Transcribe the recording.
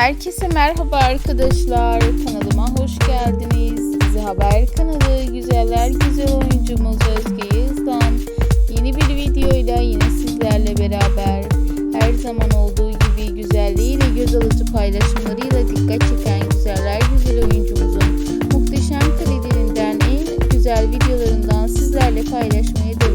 Herkese merhaba arkadaşlar. Kanalıma hoş geldiniz. Bizi Haber kanalı güzeller güzel oyuncumuz Özge Yıldız'dan yeni bir videoyla yine sizlerle beraber her zaman olduğu gibi güzelliğiyle göz alıcı paylaşımlarıyla dikkat çeken güzeller güzel oyuncumuzun muhteşem kalitelerinden en güzel videolarından sizlerle paylaşmaya devam